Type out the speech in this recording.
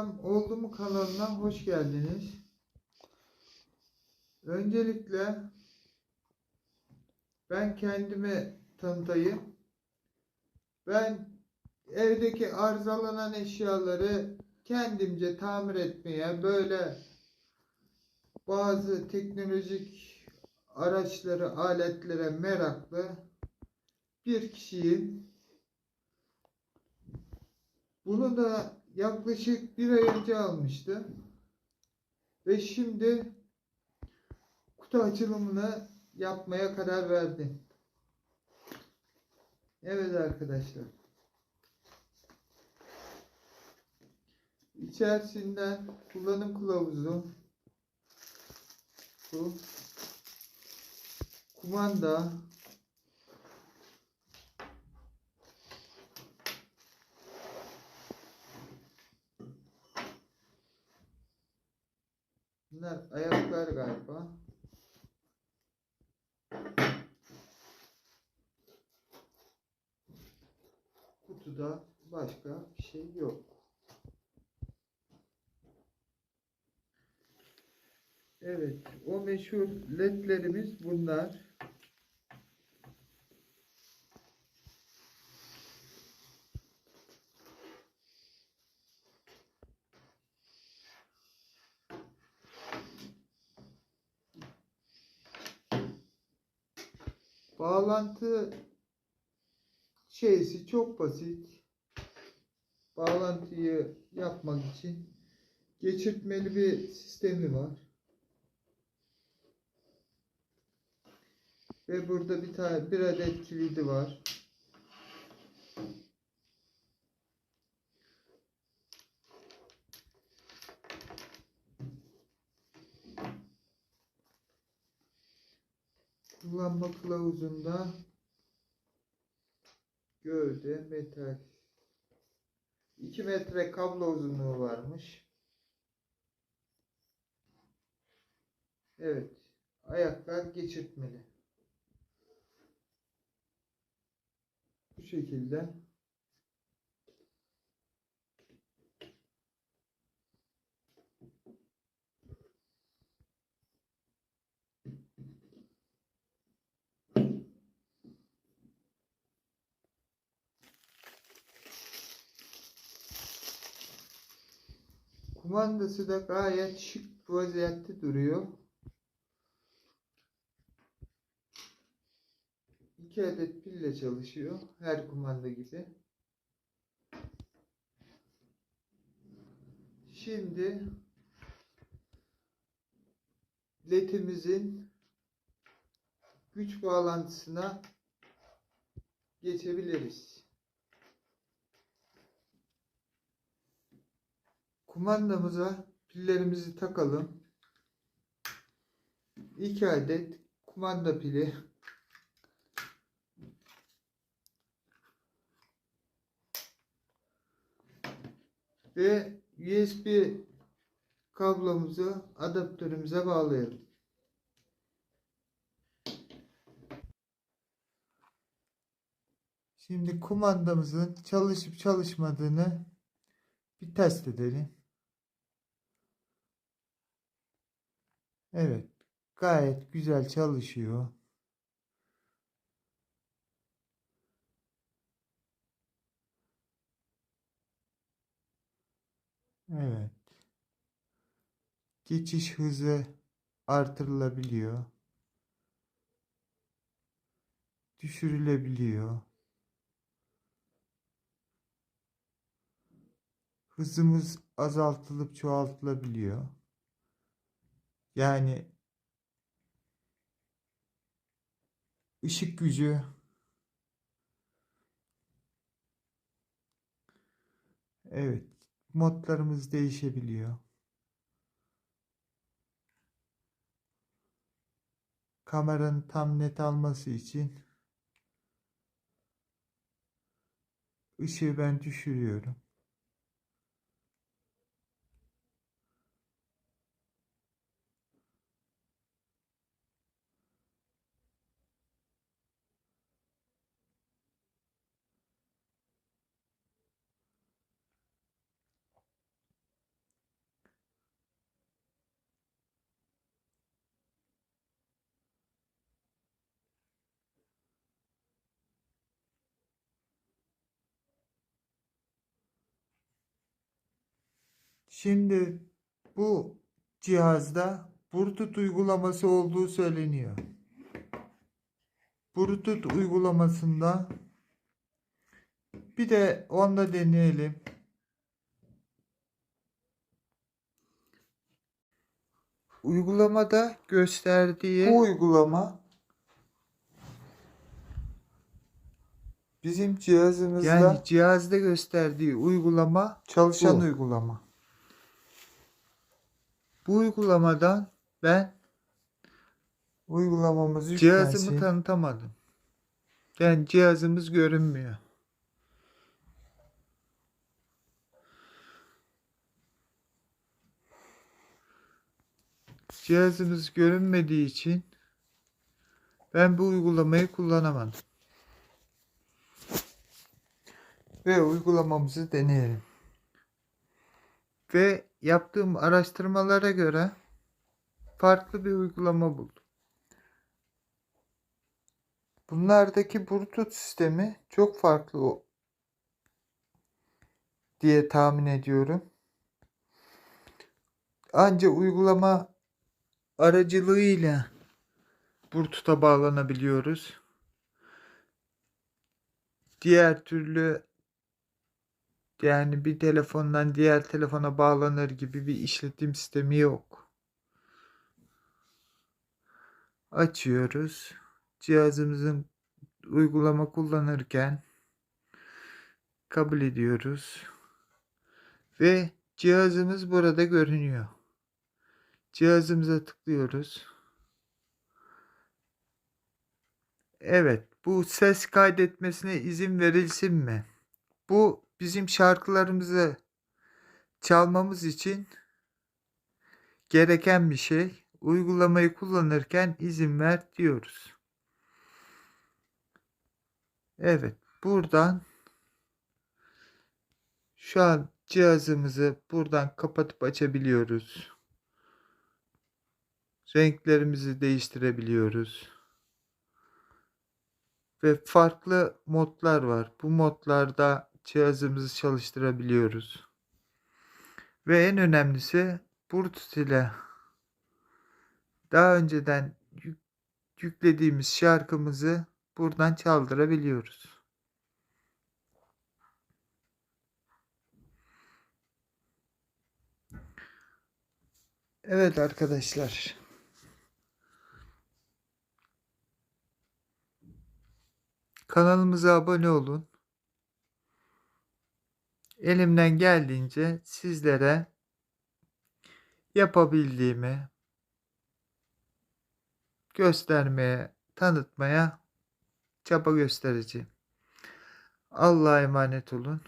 Ustam Oldu mu kanalına hoş geldiniz. Öncelikle ben kendimi tanıtayım. Ben evdeki arızalanan eşyaları kendimce tamir etmeye böyle bazı teknolojik araçları, aletlere meraklı bir kişiyim. Bunu da yaklaşık bir ay önce almıştım. Ve şimdi kutu açılımını yapmaya karar verdim. Evet arkadaşlar. İçerisinden kullanım kılavuzu, bu kumanda, Bunlar ayaklar galiba. Kutuda başka bir şey yok. Evet, o meşhur ledlerimiz bunlar. Bağlantı şeysi çok basit. Bağlantıyı yapmak için geçirtmeli bir sistemi var. Ve burada bir tane bir adet kilidi var. Kullanma kılavuzunda gövde metal 2 metre kablo uzunluğu varmış. Evet. Ayaklar geçirtmeli. Bu şekilde. Kumandası da gayet şık vaziyette duruyor. İki adet pille çalışıyor. Her kumanda gibi. Şimdi ledimizin güç bağlantısına geçebiliriz. Kumandamıza pillerimizi takalım. İki adet kumanda pili. Ve USB kablomuzu adaptörümüze bağlayalım. Şimdi kumandamızın çalışıp çalışmadığını bir test edelim. Evet, gayet güzel çalışıyor. Evet. Geçiş hızı artırılabiliyor. Düşürülebiliyor. Hızımız azaltılıp çoğaltılabiliyor. Yani ışık gücü Evet, modlarımız değişebiliyor. Kameranın tam net alması için ışığı ben düşürüyorum. Şimdi bu cihazda Bluetooth uygulaması olduğu söyleniyor. Bluetooth uygulamasında bir de onda deneyelim. Uygulamada gösterdiği bu uygulama bizim cihazımızda yani cihazda gösterdiği uygulama çalışan bu. uygulama. Bu uygulamadan ben uygulamamızı cihazımı yüklensin. tanıtamadım. Yani cihazımız görünmüyor. Cihazımız görünmediği için ben bu uygulamayı kullanamadım. Ve uygulamamızı deneyelim. Ve yaptığım araştırmalara göre farklı bir uygulama buldum. Bunlardaki Bluetooth sistemi çok farklı diye tahmin ediyorum. Ancak uygulama aracılığıyla Bluetooth'a bağlanabiliyoruz. Diğer türlü yani bir telefondan diğer telefona bağlanır gibi bir işletim sistemi yok. Açıyoruz. Cihazımızın uygulama kullanırken kabul ediyoruz. Ve cihazımız burada görünüyor. Cihazımıza tıklıyoruz. Evet, bu ses kaydetmesine izin verilsin mi? Bu bizim şarkılarımızı çalmamız için gereken bir şey. Uygulamayı kullanırken izin ver diyoruz. Evet, buradan şu an cihazımızı buradan kapatıp açabiliyoruz. Renklerimizi değiştirebiliyoruz. Ve farklı modlar var. Bu modlarda cihazımızı çalıştırabiliyoruz. Ve en önemlisi Bluetooth ile daha önceden yük- yüklediğimiz şarkımızı buradan çaldırabiliyoruz. Evet arkadaşlar. Kanalımıza abone olun. Elimden geldiğince sizlere yapabildiğimi göstermeye, tanıtmaya çaba göstereceğim. Allah'a emanet olun.